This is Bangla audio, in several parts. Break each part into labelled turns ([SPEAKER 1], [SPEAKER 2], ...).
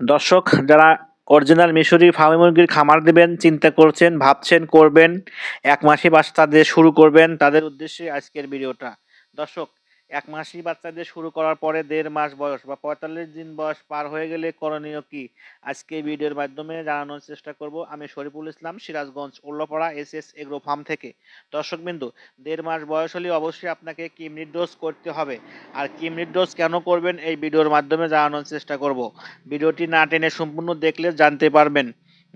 [SPEAKER 1] দর্শক, যারা অরিজিনাল মিশরি ফার্মি মুরগির খামার দেবেন, চিন্তা করছেন, ভাবছেন, করবেন, এক মাসে বাস তাদের শুরু করবেন, তাদের উদ্দেশ্যে আজকের ভিডিওটা। দর্শক এক মাসি বাচ্চাদের শুরু করার পরে দেড় মাস বয়স বা পঁয়তাল্লিশ দিন বয়স পার হয়ে গেলে করণীয় কি? আজকে ভিডিওর মাধ্যমে জানানোর চেষ্টা করব, আমি Shariful Islam, Sirajganj Ullapara S S agro farm থেকে। দর্শক বিন্দু, দেড় মাস বয়স হলে অবশ্যই আপনাকে কিমনির ডোজ করতে হবে। আর কিমনির ডোজ কেন করবেন এই ভিডিওর মাধ্যমে জানানোর চেষ্টা করব। ভিডিওটি না টেনে সম্পূর্ণ দেখলে জানতে পারবেন।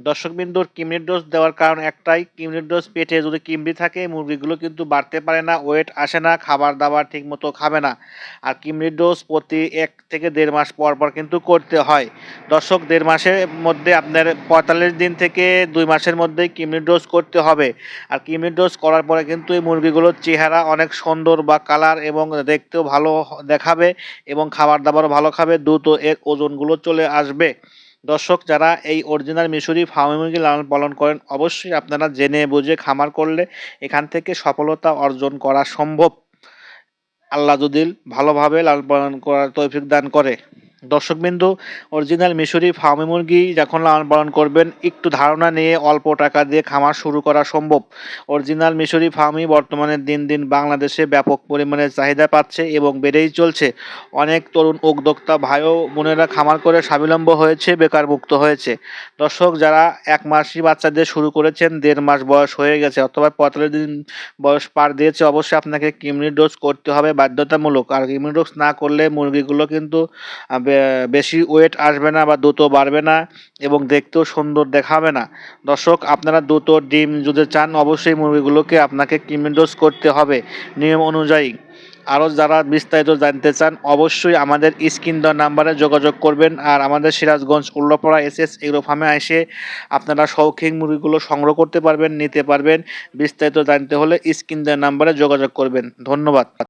[SPEAKER 1] দর্শকবিন্দুর কিমনির ডোজ দেওয়ার কারণ একটাই কিমনির ডোজ পেটে যদি কিমড়ি থাকে, মুরগিগুলো কিন্তু বাড়তে পারে না, ওয়েট আসে না খাবার দাবার ঠিক মতো খাবে না। আর কিমনির ডোজ প্রতি এক থেকে দেড় মাস পর পর কিন্তু করতে হয়। দর্শক, দেড় মাসের মধ্যে আপনার পঁয়তাল্লিশ দিন থেকে দুই মাসের মধ্যেই কিমনির ডোজ করতে হবে। আর কিমনির ডোজ করার পরে কিন্তু এই মুরগিগুলোর চেহারা অনেক সুন্দর বা কালার এবং দেখতেও ভালো দেখাবে এবং খাবার দাবারও ভালো খাবে, দ্রুত এর ওজনগুলো চলে আসবে। দর্শক, যারা এই অরিজিনাল মিশরি ফার্মি মুরগি লালন পালন করেন, অবশ্যই আপনারা জেনে বুঝে খামার করলে এখান থেকে সফলতা অর্জন করা সম্ভব। আল্লাহ যদি ভালোভাবে লালন পালন করার তৌফিক দান করে। দর্শকবিন্দু অরিজিনাল মিশরি ফার্মি মুরগি যখন লালন পালন করবেন, একটু ধারণা নিয়ে অল্প টাকা দিয়ে খামার শুরু করা সম্ভব। অরিজিনাল মিশরি ফার্মি বর্তমানে দিন দিন বাংলাদেশে ব্যাপক পরিমাণে চাহিদা পাচ্ছে এবং বেড়েই চলছে। অনেক তরুণ উদ্যোক্তা ভাই ও বোনেরা খামার করে স্বাবলম্ব হয়েছে, বেকার মুক্ত হয়েছে। দর্শক, যারা এক মাসই বাচ্চাদের শুরু করেছেন, দেড় মাস বয়স হয়ে গেছে অথবা পঁয়তাল্লিশ দিন বয়স পার দিয়েছে, অবশ্যই আপনাকে কিমনি ডোজ করতে হবে বাধ্যতামূলক। আর কিমনি ডোজ না করলে মুরগিগুলো কিন্তু বেশি ওয়েট আসবে না বা দ্রুত বাড়বে না এবং দেখতেও সুন্দর দেখাবে না। দর্শক, আপনারা দ্রুত ডিম যদি চান, অবশ্যই মুরগিগুলোকে আপনাকে কিমনি ডোজ করতে হবে নিয়ম অনুযায়ী। আরও যারা বিস্তারিত জানতে চান, অবশ্যই আমাদের স্ক্রিন দেওয়া নাম্বারে যোগাযোগ করবেন আর আমাদের Sirajganj Ullapara S S agro ফার্মে এসে আপনারা শৌখিন মুরগিগুলো সংগ্রহ করতে পারবেন, নিতে পারবেন। বিস্তারিত জানতে হলে স্ক্রিন দেওয়া নাম্বারে যোগাযোগ করবেন। ধন্যবাদ।